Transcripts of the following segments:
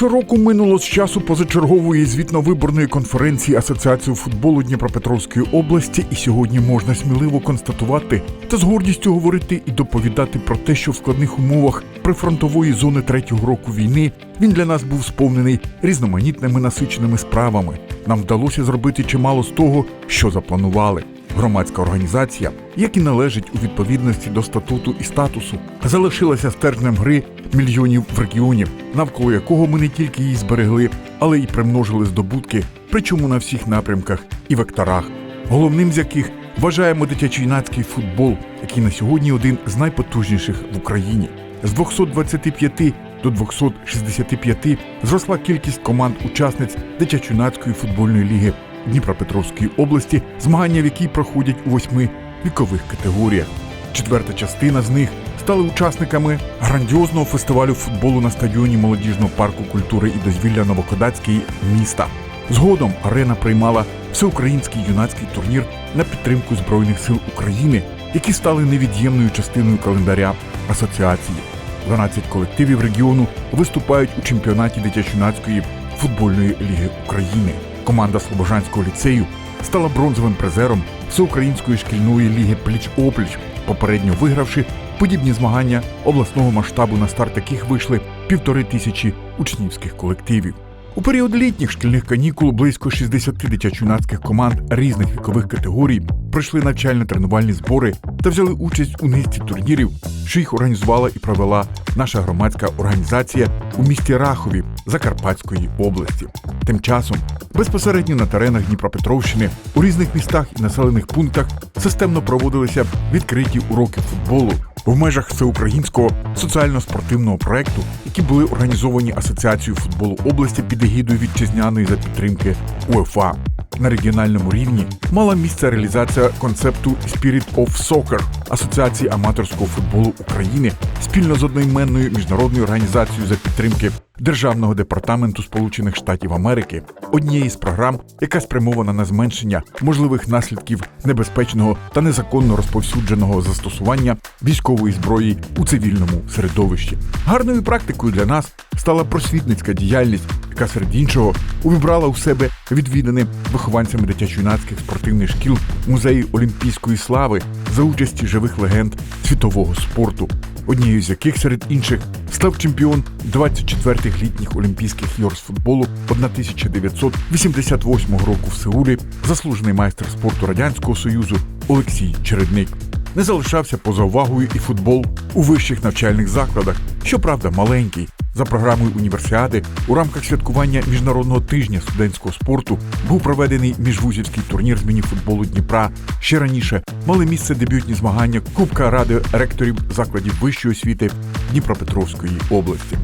Більше минуло з часу позачергової звітно-виборної конференції Асоціації футболу Дніпропетровської області, і сьогодні можна сміливо констатувати та з гордістю говорити і доповідати про те, що в складних умовах прифронтової зони третього року війни він для нас був сповнений різноманітними насиченими справами. Нам вдалося зробити чимало з того, що запланували. Громадська організація, як і належить у відповідності до статуту і статусу, залишилася стержнем гри мільйонів в регіоні, навколо якого ми не тільки її зберегли, але й примножили здобутки, причому на всіх напрямках і векторах. Головним з яких вважаємо дитячо-юнацький футбол, який на сьогодні один з найпотужніших в Україні. З 225 до 265 зросла кількість команд-учасниць дитячо-юнацької футбольної ліги Дніпропетровської області, змагання в якій проходять у восьми вікових категоріях. Четверта частина з них стали учасниками грандіозного фестивалю футболу на стадіоні молодіжного парку культури і дозвілля Новокодацький міста. Згодом арена приймала всеукраїнський юнацький турнір на підтримку Збройних сил України, які стали невід'ємною частиною календаря асоціації. 12 колективів регіону виступають у чемпіонаті дитячо-юнацької футбольної ліги України. Команда Слобожанського ліцею стала бронзовим призером всеукраїнської шкільної ліги Пліч-опліч, попередньо вигравши подібні змагання обласного масштабу, на старт яких вийшли півтори тисячі учнівських колективів. У період літніх шкільних канікул близько 60 дитячо-юнацьких команд різних вікових категорій пройшли навчально-тренувальні збори та взяли участь у низці турнірів, що їх організувала і провела наша громадська організація у місті Рахові Закарпатської області. Тим часом безпосередньо на теренах Дніпропетровщини у різних містах і населених пунктах системно проводилися відкриті уроки футболу в межах всеукраїнського соціально-спортивного проекту, які були організовані Асоціацією футболу області під егідою вітчизняної за підтримки УЕФА. На регіональному рівні мала місце реалізація концепту Spirit of Soccer Асоціації аматорського футболу України спільно з одноіменною міжнародною організацією за підтримки Державного департаменту Сполучених Штатів Америки, однієї з програм, яка спрямована на зменшення можливих наслідків небезпечного та незаконно розповсюдженого застосування військової зброї у цивільному середовищі. Гарною практикою для нас стала просвітницька діяльність, яка серед іншого увібрала у себе відвідане вихованцями дитячо-юнацьких спортивних шкіл музеї Олімпійської слави за участі живих легенд світового спорту, однією з яких серед інших став чемпіон 24-х літніх Олімпійських ігор з футболу 1988 року в Сеулі, заслужений майстер спорту Радянського Союзу Олексій Чередник. Не залишався поза увагою і футбол у вищих навчальних закладах, щоправда, маленький. За програмою універсіади у рамках святкування міжнародного тижня студентського спорту був проведений міжвузівський турнір з мініфутболу Дніпра. Ще раніше мали місце дебютні змагання Кубка ради ректорів закладів вищої освіти Дніпропетровської області.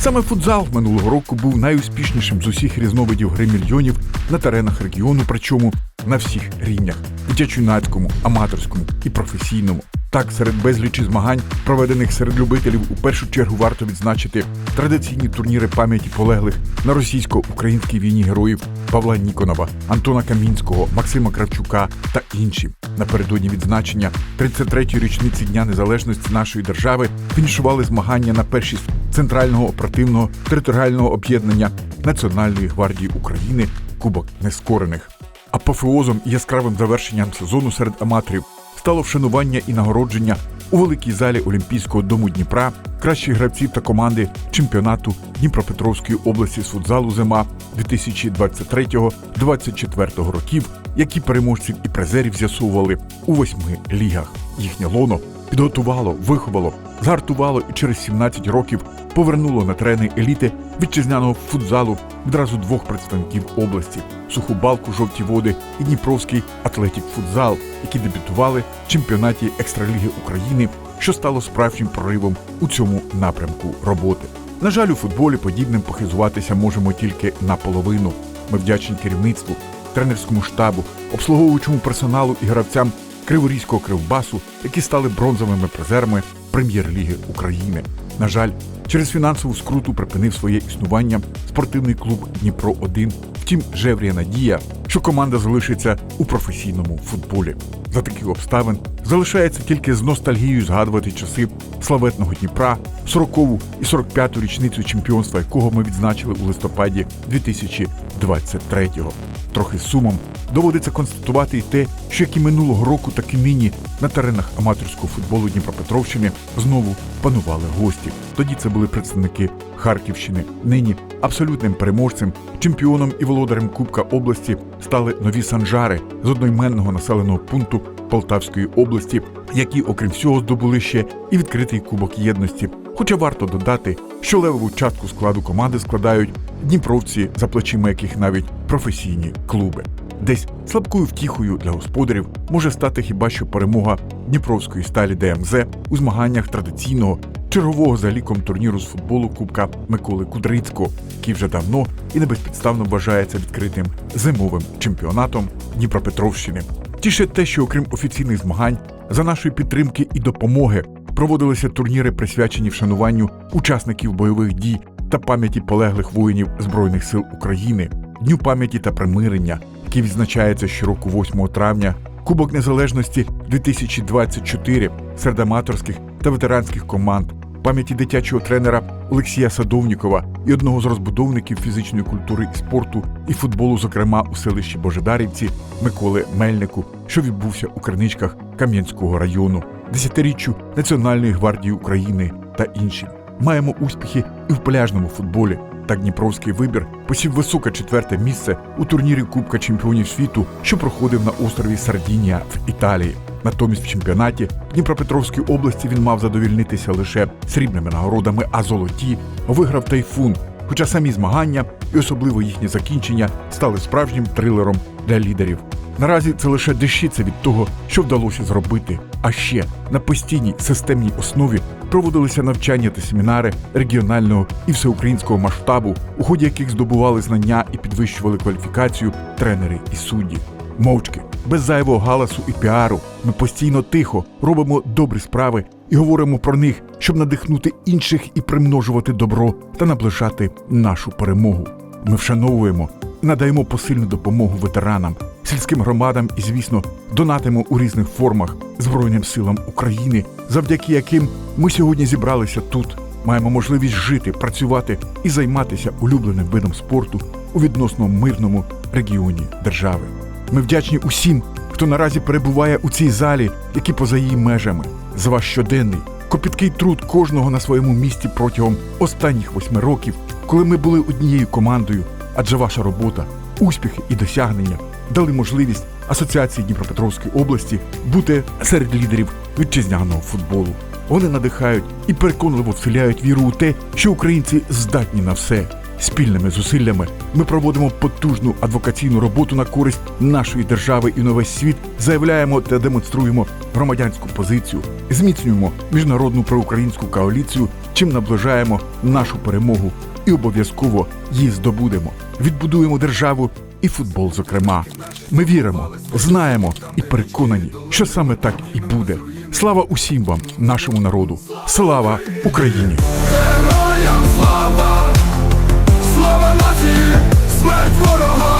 Саме футзал минулого року був найуспішнішим з усіх різновидів гри мільйонів на теренах регіону, причому на всіх рівнях дитячо-юнацькому, аматорському і професійному. Так, серед безлічі змагань, проведених серед любителів, у першу чергу варто відзначити традиційні турніри пам'яті полеглих на російсько-українській війні героїв Павла Ніконова, Антона Камінського, Максима Кравчука та інші. Напередодні відзначення 33-ї річниці Дня Незалежності нашої держави фінішували змагання на першість Центрального оперативного територіального об'єднання Національної гвардії України Кубок Нескорених. Апофеозом і яскравим завершенням сезону серед аматорів стало вшанування і нагородження у великій залі Олімпійського дому Дніпра кращих гравців та команди чемпіонату Дніпропетровської області з футзалу зима 2023-2024 років, які переможців і призерів з'ясовували у восьми лігах. Їхнє лоно підготувало, виховало, згартувало і через 17 років повернуло на терени еліти вітчизняного футзалу відразу двох представників області суху балку жовті води і Дніпровський атлетік футзал, які дебютували в чемпіонаті екстраліги України, що стало справжнім проривом у цьому напрямку роботи. На жаль, у футболі подібним похизуватися можемо тільки наполовину. Ми вдячні керівництву, тренерському штабу, обслуговуючому персоналу і гравцям Криворізького кривбасу, які стали бронзовими призерами прем'єр-ліги України. На жаль, Через фінансову скруту припинив своє існування спортивний клуб Дніпро 1 Втім, Жеврія надія, що команда залишиться у професійному футболі. За таких обставин залишається тільки з ностальгією згадувати часи славетного Дніпра, 40-ту і 45-ту річницю чемпіонства, якого ми відзначили у листопаді 2023-го. Трохи сумом доводиться констатувати і те, що як і минулого року, так і нині на теренах аматорського футболу Дніпропетровщини знову панували гості. Тоді це були представники Харківщини. Нині абсолютним переможцем, чемпіоном і володарем Кубка області стали нові санжари з одноіменного населеного пункту Полтавської області, які, окрім всього, здобули ще і відкритий кубок єдності. Хоча варто додати, що левову частку складу команди складають дніпровці, за плечима яких навіть професійні клуби. Десь слабкою втіхою для господарів може стати хіба що перемога Дніпровської сталі ДМЗ у змаганнях традиційного чергового за ліком турніру з футболу Кубка Миколи Кудрицького, який вже давно і не безпідставно вважається відкритим зимовим чемпіонатом Дніпропетровщини. Тіше те, що окрім офіційних змагань, за нашої підтримки і допомоги проводилися турніри, присвячені вшануванню учасників бойових дій та пам'яті полеглих воїнів Збройних сил України, Дню пам'яті та примирення, який відзначається щороку 8 травня, Кубок Незалежності 2024 серед аматорських та ветеранських команд, пам'яті дитячого тренера Олексія Садовнікова і одного з розбудовників фізичної культури і спорту і футболу, зокрема у селищі Божедарівці Миколи Мельнику, що відбувся у Керничках Кам'янського району, десятиріччю Національної гвардії України та іншим. Маємо успіхи і в пляжному футболі. Так Дніпровський вибір посів високе четверте місце у турнірі Кубка чемпіонів світу, що проходив на острові Сардінія в Італії. Натомість в чемпіонаті Дніпропетровської області він мав задовільнитися лише срібними нагородами, а золоті виграв тайфун. Хоча самі змагання і особливо їхнє закінчення стали справжнім трилером для лідерів. Наразі це лише дещиця від того, що вдалося зробити. А ще на постійній системній основі проводилися навчання та семінари регіонального і всеукраїнського масштабу, у ході яких здобували знання і підвищували кваліфікацію тренери і судді. Мовчки, без зайвого галасу і піару, ми постійно тихо робимо добрі справи і говоримо про них, щоб надихнути інших і примножувати добро та наближати нашу перемогу. Ми вшановуємо надаємо посильну допомогу ветеранам, сільським громадам і, звісно, донатимо у різних формах Збройним силам України, завдяки яким ми сьогодні зібралися тут. Маємо можливість жити, працювати і займатися улюбленим видом спорту у відносно мирному регіоні держави. Ми вдячні усім, хто наразі перебуває у цій залі, які поза її межами, за ваш щоденний, копіткий труд кожного на своєму місці протягом останніх восьми років, коли ми були однією командою, адже ваша робота, успіхи і досягнення дали можливість Асоціації Дніпропетровської області бути серед лідерів вітчизняного футболу. Вони надихають і переконливо вселяють віру у те, що українці здатні на все. Спільними зусиллями ми проводимо потужну адвокаційну роботу на користь нашої держави і на весь світ, заявляємо та демонструємо громадянську позицію, зміцнюємо міжнародну проукраїнську коаліцію, чим наближаємо нашу перемогу і обов'язково її здобудемо. Відбудуємо державу і футбол, зокрема. Ми віримо, знаємо і переконані, що саме так і буде. Слава усім вам, нашому народу! Слава Україні! Героям слава, Red for the heart.